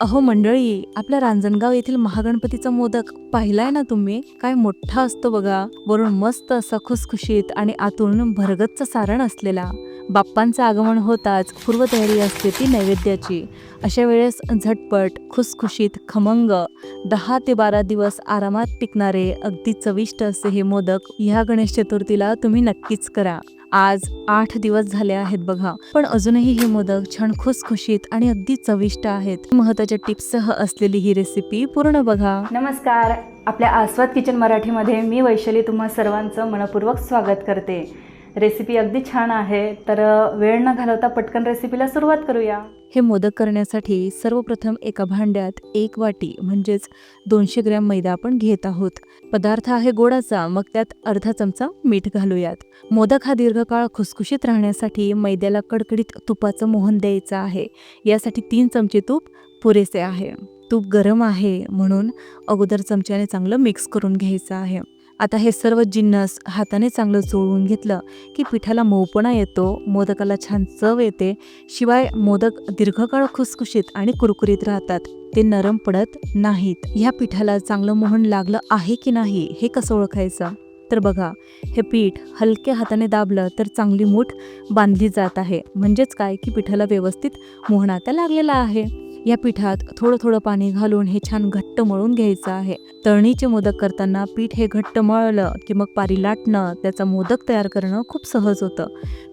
अहो मंडळी आपल्या रांजणगाव येथील महागणपतीचा मोदक पाहिलाय ना तुम्ही? काय मोठा असतो बघा. वरून मस्त असा खुसखुशीत आणि आतून भरगतचं सारण असलेला. बाप्पांचं आगमन होताच पूर्वतयारी असते ती नैवेद्याची. अशा वेळेस झटपट खुसखुशीत खमंग दहा ते बारा दिवस आरामात टिकणारे अगदी चविष्ट असे हे मोदक ह्या गणेश चतुर्थीला तुम्ही नक्कीच करा. आज आठ दिवस झाले आहेत बघा पण अजूनही हे मोदक छान खुसखुशीत आणि अगदी चविष्ट आहेत. महत्त्वाच्या टिप्ससह असलेली ही रेसिपी पूर्ण बघा. नमस्कार आपल्या आस्वाद किचन मराठीमध्ये मी वैशाली तुम्हा सर्वांचं मनपूर्वक स्वागत करते. रेसिपी अगदी छान आहे. तर वेळ न घालवता पटकन रेसिपीला सुरुवात करूया. हे मोदक करण्यासाठी सर्वप्रथम एका भांड्यात एक वाटी म्हणजेच दोनशे ग्रॅम मैदा आपण घेत आहोत. पदार्थ आहे गोडाचा मग त्यात अर्धा चमचा मीठ घालूयात. मोदक हा दीर्घकाळ खुसखुशीत राहण्यासाठी मैद्याला कडकडीत तुपाचं मोहन द्यायचं आहे. यासाठी तीन चमचे तूप पुरेसे आहे. तूप गरम आहे म्हणून अगोदर चमच्याने चांगलं मिक्स करून घ्यायचं आहे. आता हे सर्व जिन्नस हाताने चांगलं चोळून घेतलं की पिठाला मऊपणा येतो मोदकाला छान चव येते शिवाय मोदक दीर्घकाळ खुसखुशीत आणि कुरकुरीत राहतात. ते नरम पडत नाहीत. ह्या पिठाला चांगलं मोहन लागलं आहे की नाही हे कसं ओळखायचं? तर बघा हे पीठ हलक्या हाताने दाबलं तर चांगली मूठ बांधली जात आहे. म्हणजेच काय की पिठाला व्यवस्थित मोहन आता लागलेला आहे. या पिठात थोडं थोडं पाणी घालून हे छान घट्ट मळून घ्यायचं आहे. तळणीचे मोदक करताना पीठ हे घट्ट मळलं की मग पारी लाटणं त्याचा मोदक तयार करणं खूप सहज होतं.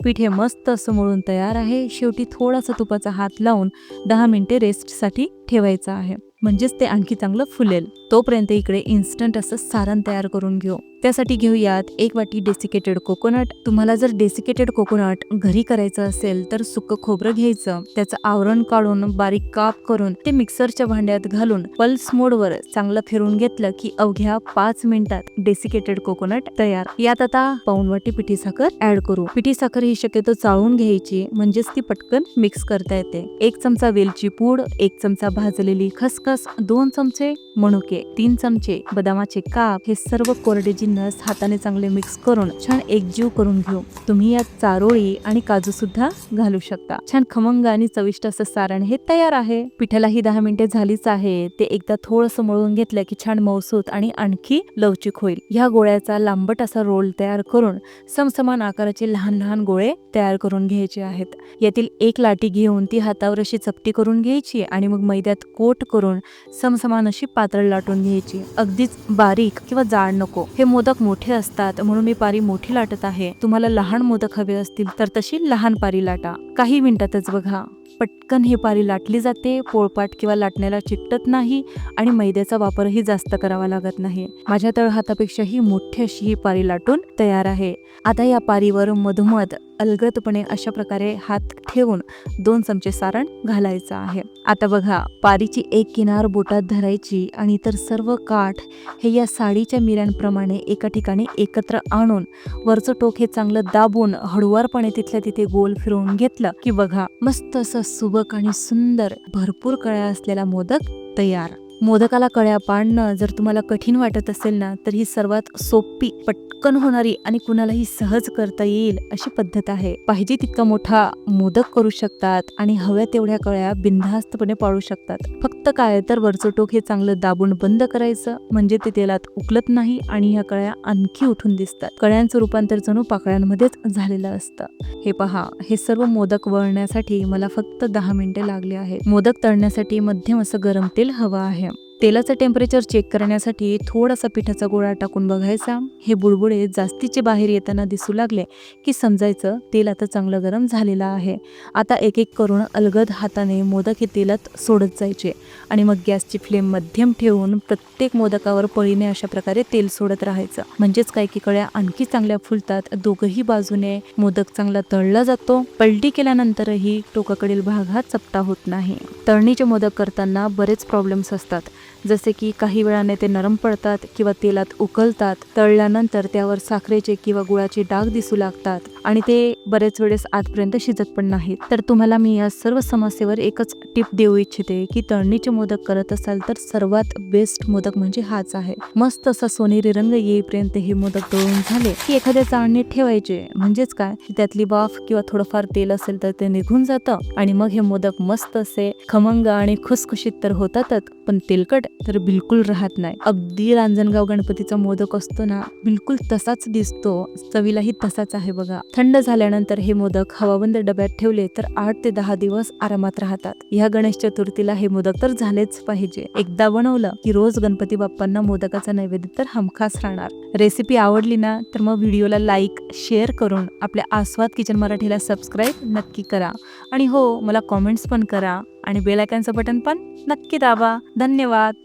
पीठ हे मस्त असं मळून तयार आहे. शेवटी थोडासा तुपाचा हात लावून दहा मिनिटे रेस्टसाठी ठेवायचं आहे. म्हणजेच ते आणखी चांगलं फुलेल. तोपर्यंत इकडे इन्स्टंट असं सारण तयार करून घेऊ. त्यासाठी घेऊयात एक वाटी डेसिकेटेड कोकोनट तुम्हाला जर डेसिकेटेड कोकोनट घरी करायचं असेल तर सुकं खोबरं घ्यायचं. त्याचं आवरण काढून बारीक काप करून ते मिक्सरच्या भांड्यात घालून पल्स मोडवर चांगलं फिरून घेतलं की अवघ्या पाच मिनिटात डेसिकेटेड कोकोनट तयार. यात आता पाऊन वाटी पिठी साखर ऍड करू. पिठी साखर ही शक्यतो चाळून घ्यायची म्हणजेच ती पटकन मिक्स करता येते. एक चमचा वेलची पूड एक चमचा भाजलेली खसखस दोन चमचे मणुके तीन चमचे बदामाचे काप हे सर्व कोरडे जिन्नस हाताने चांगले मिक्स करून छान एकजीव करून घेऊ. तुम्ही यात चारोळी आणि काजू सुद्धा घालू शकता. छान खमंग आणि चविष्ट असं सारण हे तयार आहे. पिठाला ही दहा मिनिटे झालीच आहे. ते एकदा थोडस मळून घेतलं की छान मौसूत आणि आणखी लवचिक होईल. ह्या गोळ्याचा लांबट असा रोल तयार करून समसमान आकाराचे लहान लहान गोळे तयार करून घ्यायचे आहेत. यातील एक लाटी घेऊन ती हातावर अशी चपटी करून घ्यायची आणि मग मैद्यात कोट करून समसमान अशी पातळ लाटून घ्यायची. अगदीच बारीक किंवा जाड नको. हे मोदक मोठे असतात म्हणून मी पारी मोठी लाटत आहे. तुम्हाला लहान मोदक हवे असतील तर तशी लहान पारी लाटा. काही मिनिटातच बघा. पटकन ही पारी लाटली जाते पोळपाट किंवा लाटण्याला चिकटत नाही आणि मैद्याचा वापरही जास्त करावा लागत नाही. माझ्या तळहातापेक्षाही मोठी अशी ही पारी लाटून तयार आहे. आता या पारीवर मधोमध अलगदपणे अशा प्रकारे हात ठेवून दोन चमचे सारण घालायचं आहे. आता बघा पारीची एक किनार बोटात धरायची आणि इतर सर्व काठ हे या साडीच्या मिऱ्यांप्रमाणे एका ठिकाणी एकत्र आणून वरचं टोक हे चांगलं दाबून हळुवारपणे तिथल्या तिथे गोल फिरवून घेतलं की बघा मस्त असं सुबक आणि सुंदर भरपूर कळ्या असलेला मोदक तयार. मोदकाला कळ्या पाडणं जर तुम्हाला कठीण वाटत असेल ना तर ही सर्वात सोपी पटकन होणारी आणि कुणालाही सहज करता येईल अशी पद्धत आहे. पाहिजे तितका मोठा मोदक करू शकतात आणि हव्या तेवढ्या कळ्या बिनधास्तपणे पाळू शकतात. फक्त काय तर वरचं टोक हे चांगलं दाबून बंद करायचं म्हणजे ते तेलात उकलत नाही आणि ह्या कळ्या आणखी उठून दिसतात. कळ्यांचं रूपांतर जणू पाकळ्यांमध्येच झालेलं असतं. हे पहा हे सर्व मोदक वळण्यासाठी मला फक्त दहा मिनिटे लागली आहेत. मोदक तळण्यासाठी मध्यम असं गरम तेल हवं आहे. तेलाचं टेम्परेचर चेक करण्यासाठी थोडासा पिठाचा गोळा टाकून बघायचा. हे बुडबुडे जास्तीचे बाहेर येताना दिसू लागले की समजायचं तेल आता चांगलं गरम झालेलं आहे. आता एक एक करून अलगद हाताने मोदक हे तेलात सोडत जायचे आणि मग गॅसची फ्लेम मध्यम ठेवून प्रत्येक मोदकावर पळीने अशा प्रकारे तेल सोडत राहायचं. म्हणजेच काय की कळ्या आणखी चांगल्या फुलतात. दोघही बाजूने मोदक चांगला तळला जातो. पलटी केल्यानंतरही टोकाकडील भाग हा चपटा होत नाही. तळणीचे मोदक करताना बरेच प्रॉब्लेम्स असतात. जसे की काही वेळाने ते नरम पडतात किंवा तेलात उकलतात तळल्यानंतर त्यावर साखरेचे किंवा गुळाचे डाग दिसू लागतात आणि ते बरेच वेळेस आजपर्यंत शिजत पण नाहीत. तर तुम्हाला मी या सर्व समस्येवर एकच टिप देऊ इच्छिते की तळणीचे मोदक करत असाल तर सर्वात बेस्ट मोदक म्हणजे हाच आहे. मस्त असा सोनेरी रंग येईपर्यंत हे मोदक तळून झाले की एखाद्या चाळणीत ठेवायचे. म्हणजेच काय? की त्यातली वाफ किंवा थोडंफार तेल असेल तर ते निघून जातं आणि मग हे मोदक मस्त असे खमंग आणि खुसखुशीत तर होतातच पण तेलकट तर बिलकुल राहत नाही. अगदी रांजणगाव गणपतीचा मोदक असतो ना बिलकुल तसाच दिसतो. चवीलाही तसाच आहे बघा. थंड झाल्यानंतर हे मोदक हवाबंद डब्यात ठेवले तर आठ ते दहा दिवस आरामात राहतात. ह्या गणेश चतुर्थीला हे मोदक तर झालेच पाहिजे. एकदा बनवलं की रोज गणपती बाप्पांना मोदकाचा नैवेद्य तर हमखास राहणार. रेसिपी आवडली ना तर मग व्हिडिओला लाईक शेअर करून आपल्या आस्वाद किचन मराठीला सबस्क्राईब नक्की करा. आणि हो मला कॉमेंट्स पण करा. आणि बेलायकनचं बटन पण नक्की दाबा. धन्यवाद.